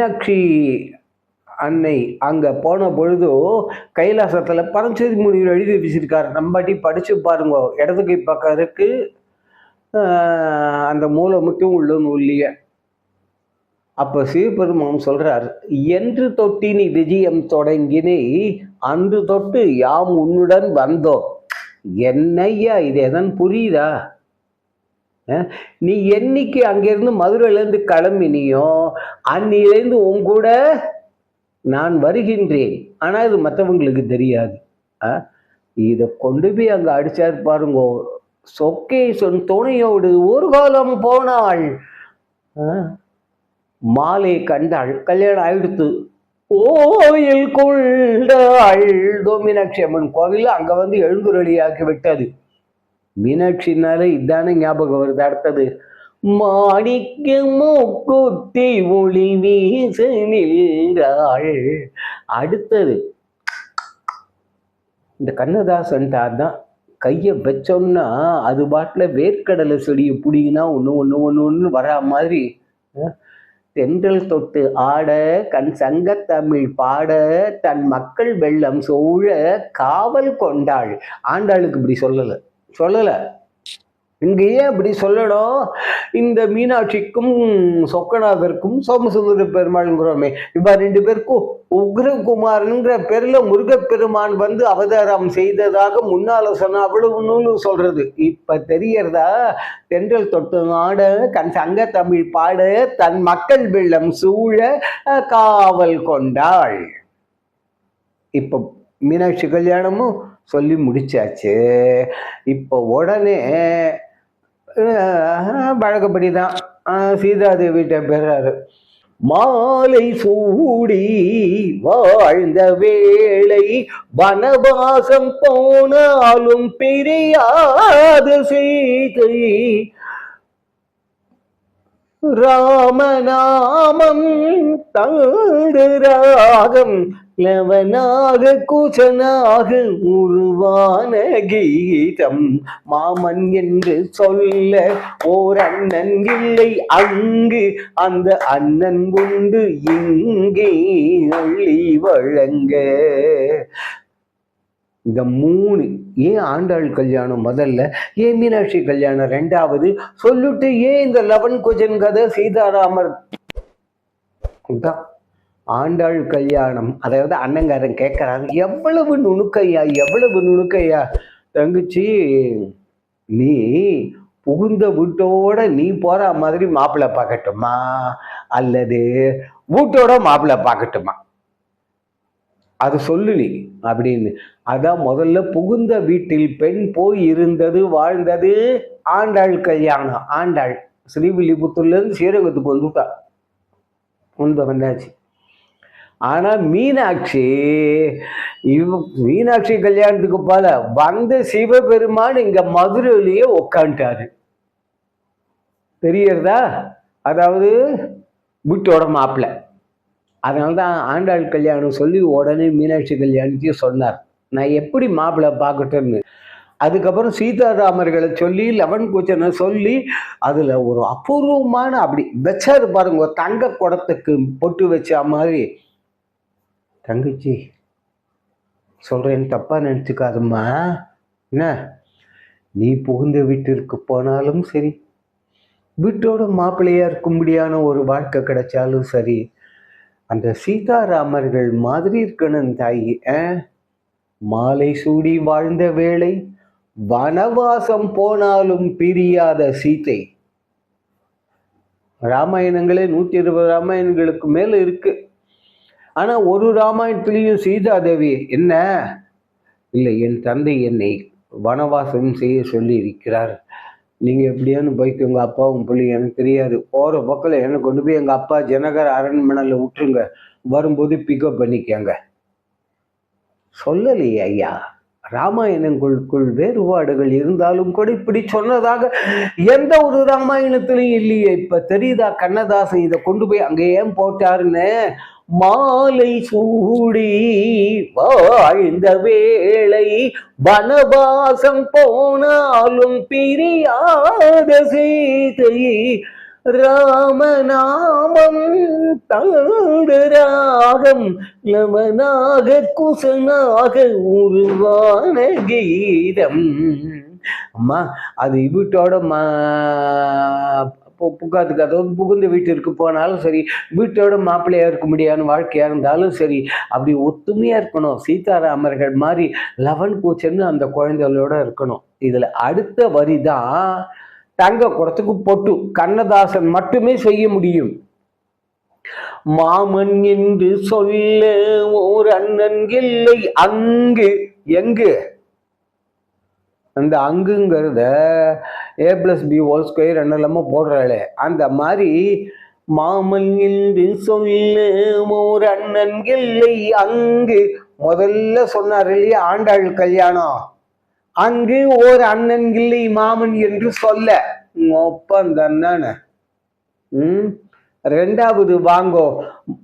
மீனாட்சி அன்னை அங்கே போன பொழுது கைலாசத்தில் பரஞ்சோதி முனிவர் எழுதி வச்சிருக்காரு. நம்பாட்டி படித்து பாருங்க. இடது கை பக்கம் இருக்கு. அந்த மூலை மட்டும் உள்ள நூல்லையே அப்போ சிவபெருமான் சொல்கிறார் என்று தொட்டினி விஜயம் தொடங்கினே அன்று தொட்டு யாம் உன்னுடன் வந்தோம். என்னய்யா இது எதன் புரியுதா? நீ என்னைக்கு அங்கிருந்து மதுரையிலேருந்து கிளம்பினியோ அன்னிலேருந்து உன் கூட நான் வருகின்றேன். ஆனால் இது மற்றவங்களுக்கு தெரியாது. ஆ? இதை கொண்டு போய் அங்கே அடிச்சார் பாருங்கோ. சொக்கேசன் துணையோடு ஒரு காலம் போனாள். மாலை கண்டாள். கல்யாணம் ஆயிடுத்து. கோயில் கொண்டாள் டோமினாட்சி அம்மன் கோவில் அங்கே வந்து எழுந்துரளியாக்கி விட்டது மீனாட்சினாலே இதானே ஞாபகம் வருது அடுத்தது. மாணிக்க மூக்குத்தி ஒளி வீச நின்றாள். அடுத்தது இந்த கண்ணதாசன் தான் கையை வச்சோம்னா அது பாட்டில் வேர்க்கடலை செடியை பிடிங்கினா ஒன்று ஒன்று ஒன்று ஒன்று வரா மாதிரி. தென்றல் தொட்டு ஆட கண் சங்கத்தமிழ் பாட தன் மக்கள் வெள்ளம் சூழ காவல் கொண்டாள். ஆண்டாளுக்கு இப்படி சொல்லலை. சொல்லலை. இங்க ஏன் அப்படி சொல்லணும் இந்த மீனாட்சிக்கும் சொக்கநாதருக்கும் சோமசுந்தர பெருமாள்ங்கிறோமே இவ்வா ரெண்டு பேருக்கும் உக்ரகுமார்ங்கிற பேர்ல முருகப்பெருமான் வந்து அவதாரம் செய்ததாக முன்னாலோசனை சொன்ன அவ்வளவு நூலு சொல்றது. இப்ப தெரியறதா? தென்றல் தொட்டு நாட கண் சங்க தமிழ் பாட தன் மக்கள் வெள்ளம் சூழ காவல் கொண்டாள். இப்போ மீனாட்சி கல்யாணமும் சொல்லி முடிச்சாச்சு. இப்போ உடனே வழக்கப்படி தான் சீதாதேவிட்ட பெறாரு மாலை சூடி வாழ்ந்த வேளை வனவாசம் போனாலும் பிரியாத சீதை. ராமநாமம் தங்கு ராகம் லவனாக குசனாக உருவான கீதம். மாமன் என்று சொல்ல ஓர் அண்ணன் இல்லை. அங்கு அந்த அண்ணன் உண்டு. இங்கே அள்ளி வழங்க. இந்த மூணு ஏன் ஆண்டாள் கல்யாணம் முதல்ல ஏன் மீனாட்சி கல்யாணம் ரெண்டாவது? சொல்லிட்டு ஏன் இந்த லவன் குஜன் கதை சீதாராமர்? தான் ஆண்டாள் கல்யாணம் அதாவது அண்ணங்காரன் கேட்குறாங்க எவ்வளவு நுணுக்கையா எவ்வளவு நுணுக்கையா? தங்கச்சி நீ புகுந்த வீட்டோட நீ போற மாதிரி மாப்பிள்ளை பார்க்கட்டுமா? அல்லது வீட்டோட மாப்பிள்ளை பார்க்கட்டுமா? அது சொல்லு நீ அப்படின்னு. அதான் முதல்ல புகுந்த வீட்டில் பெண் போய் இருந்தது வாழ்ந்தது ஆண்டாள் கல்யாணம். ஆண்டாள் ஸ்ரீவில்லிபுத்தூர்லேருந்து ஸ்ரீரங்கத்துக்கு வந்துட்டான் வந்து வந்தாச்சு. ஆனால் மீனாட்சி இவ் மீனாட்சி கல்யாணத்துக்கு போல வந்த சிவபெருமான் இங்கே மதுரையிலேயே உக்காண்டாரு தெரியறதா? அதாவது வீட்டோட மாப்பிள்ள அதனால தான் ஆண்டாள் கல்யாணம் சொல்லி உடனே மீனாட்சி கல்யாணத்தையும் சொன்னார். நான் எப்படி மாப்பிள்ளை பார்க்கட்டும்னு. அதுக்கப்புறம் சீதாராமர்களை சொல்லி லெவன் கூச்சனை சொல்லி அதில் ஒரு அபூர்வமான அப்படி வச்சாரு பாருங்க ஒரு தங்க குடத்துக்கு பொட்டு வச்ச மாதிரி. தங்கச்சி சொல்கிறேன் தப்பாக நினச்சிக்காதம்மா. என்ன? நீ புகுந்த வீட்டிற்கு போனாலும் சரி வீட்டோட மாப்பிள்ளையாக இருக்கும்படியான ஒரு வாழ்க்கை கிடைச்சாலும் சரி அந்த சீதாராமர்கள் மாதிரி இருக்கணும் தாயி ஆ? மாலை சூடி வாழ்ந்த வேளை வனவாசம் போனாலும் பிரியாத சீதை. ராமாயணங்களே நூற்றி இருபது ராமாயணங்களுக்கு மேலே இருக்குது ஆனா ஒரு ராமாயணத்திலையும் சீதாதேவி என்ன? இல்லை என் தந்தை என்னை வனவாசம் செய்ய சொல்லி இருக்கிறார் நீங்க எப்படியானு போய்க்கு உங்க அப்பாவும் பிள்ளை எனக்கு தெரியாது. போற பக்கம் என்னை கொண்டு போய் எங்க அப்பா ஜனகர் அரண்மனையில் விட்டுருங்க. வரும்போது பிக்கப் பண்ணிக்கங்க. சொல்லலையே ஐயா. ராமாயணங்களுக்குள் வேறுபாடுகள் இருந்தாலும் கூட இப்படி சொன்னதாக எந்த ஒரு ராமாயணத்திலையும் இல்லையே. இப்ப தெரியுதா கண்ணதாசன் இதை கொண்டு போய் அங்கே ஏன் போட்டாருன்னு? மாலை சூடி வாழ்ந்த வேளை வனவாசம் போனாலும் பிரியாத சீதை ராமநாமம் தாண்டராகம் லவனாக குசனாக உருவான கீதம். அம்மா அது வீட்டோட மா பு- புகாத்துக்கு. அதாவது புகுந்த வீட்டிற்கு போனாலும் சரி வீட்டோட மாப்பிள்ளையாக இருக்க முடியாத வாழ்க்கையாக இருந்தாலும் சரி அப்படி ஒத்துமையாக இருக்கணும். சீதாராமர்கள் மாதிரி லவன் கூச்சன்னு அந்த குழந்தைகளோட இருக்கணும். இதில் அடுத்த வரி தான் தங்க குடத்துக்கு பொட்டு. கண்ணதாசன் மட்டுமே செய்ய முடியும். மாமன் என்று சொல்ல ஓர் அண்ணன் இல்லை. அங்கு எங்கு? அந்த அங்குங்கிறத A plus B whole square என்னெல்லாமோ போடுறாளே. அந்த மாதிரி மாமன் என்று சொல்லு ஒரு அண்ணன் இல்லை அங்கு முதல்ல சொன்னார் இல்லையா ஆண்டாள் கல்யாணம். அங்கு ஒரு அண்ணன் இல்லை மாமன் என்று சொல்ல. ஒப்பந்தண்ணன ம் ரெண்டாவது வாங்கோ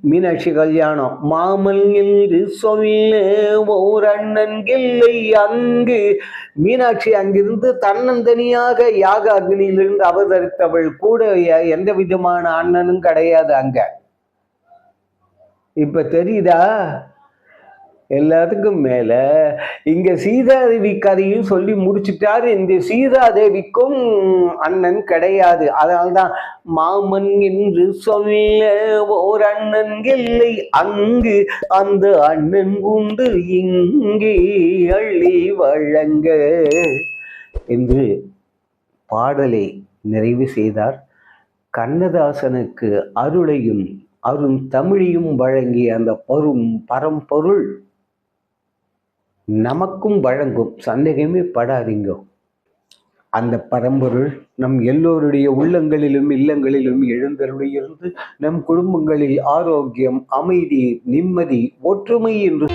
மீனாட்சி கல்யாணம். மாமன் என்று சொல்ல ஓர் அண்ணன் இல்லை அங்கு. மீனாட்சி அங்கிருந்து தன்னந்தனியாக யாக அக்னியிலிருந்து அவதரித்தவள் கூட எந்த விதமான அண்ணனும் கிடையாது அங்க. இப்ப தெரியுதா? எல்லாத்துக்கும் மேல இங்க சீதாதேவி கதையும் சொல்லி முடிச்சுட்டாரு. இந்த சீதாதேவிக்கும் அண்ணன் கிடையாது. அதனால்தான் மாமன் என்று சொல்ல ஓர் அண்ணன் இல்லை. அங்கு அந்த அண்ணன் உண்டு. இங்கே அள்ளி வழங்க என்று பாடலை நிறைவு செய்தார். கண்ணதாசனுக்கு அருளையும் அருண் தமிழையும் வழங்கிய அந்த பரும் பரம்பொருள் நமக்கும் வழங்கும். சந்தேகமே படாதீங்க. அந்த பரம்பொருள் நம் எல்லோருடைய உள்ளங்களிலும் இல்லங்களிலும் எழுந்தருளியிருந்து நம் குடும்பங்களில் ஆரோக்கியம் அமைதி நிம்மதி ஒற்றுமை என்று